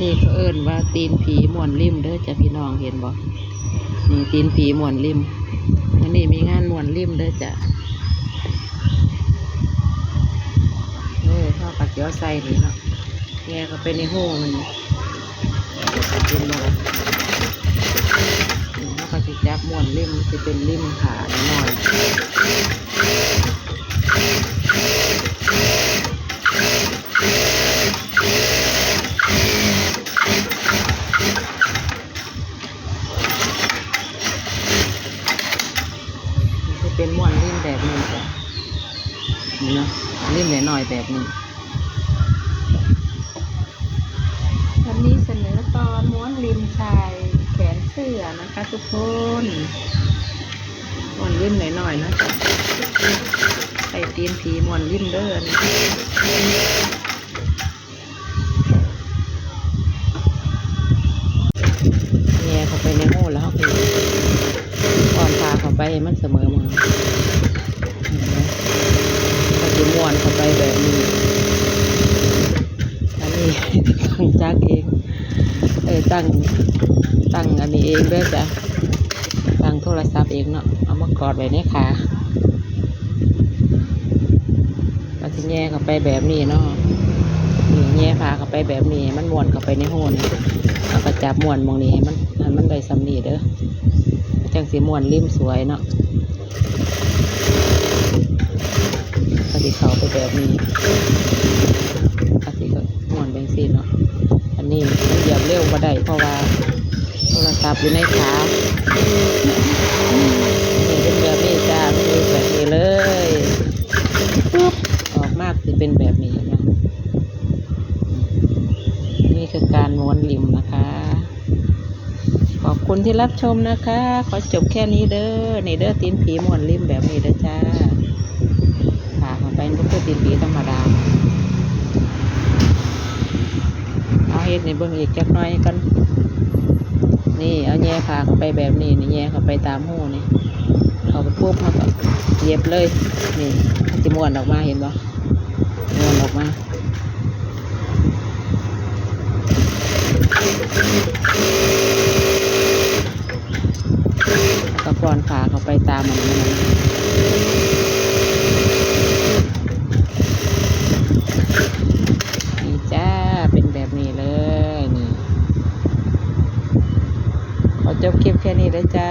นี่เขาเอิ้นว่าตีนผีมวนริมเด้อจ้ะพี่น้องเห็นบ่นี่ตีนผีมวนริมอันนี้มีงานมวนริมเด้อจ้ะเออข้าวปักเกี๊ยวใส่นี่เนาะแงก็ไปในหูมันกินเลยข้าวปักจับมวนริมจะเป็นริมขาหน่อยมันจะ เป็นม่วนริมแบบนี้จ้ะนี่เนาะริมหน่อยๆแบบนี้วันนี้เสนอตอนม้วนริมชายแขนเสื้อนะคะทุกคนม้วนริมหน่อยๆนะจ๊ะใส่ตีนผีม้วนริมเด้อนะแง่เข้าไปในโหูแล้วเขาคือก่อนพาเข้าไปให้ มันเสมอมือเห็นไหมเขาจะม้วนเข้าไปแบบนี้ อันนี้ตั้งจักเอง เออตั้งตั้งอันนี้เองเด้วยจ้ะ ตั้งโทรศัพท์เองเนาะ เอามากอดไว้ในขาเราจะแง่เข้าไปแบบนี้เนาะนี่แง่พาเข้าไปแบบนี้ มันม้วนเข้าไปในหูนี่เอากระจับม้วนมองนี้ให้มันให้มันได้สำนีเด้อ จังสีม้วนริมสวยเนาะก็สิเขาไปแบบนี้อาทิก็ม่วนแบงซีเนาะอันนี้มันเหยียบเร็วมาได้เพราะว่าโทรศัพท์อยู่ในขานี่เป็นแบบนี้จ้าไม่แบบนี้เลยปุ๊บออกมากคือเป็นแบบนี้นะนี่คือการม้วนริมนะคะ คุณที่รับชมนะคะ ขอจบแค่นี้เด้อนี่เด้อตีนผีมวนริมแบบนี้เด้อจ้าขาเข้าไปนก็คือตีนผีธรรมดา เอาเห็ดในเบื้องอีกจักหน่อยกัน นี่เอาแย่ขาเข้าไปแบบนี้นี่แย่เข้าไปตามหูนี่เขาไปปุ๊บเขาก็เย็บเลย นี่มันจะม้วนออกมาเห็นปะมวนออกมาแล้ว ก็ปลอนขาเขาไปตามมันมันนี่จ้าเป็นแบบนี้เลยนี่ขอจบคลิปแค่นี้เลยจ้า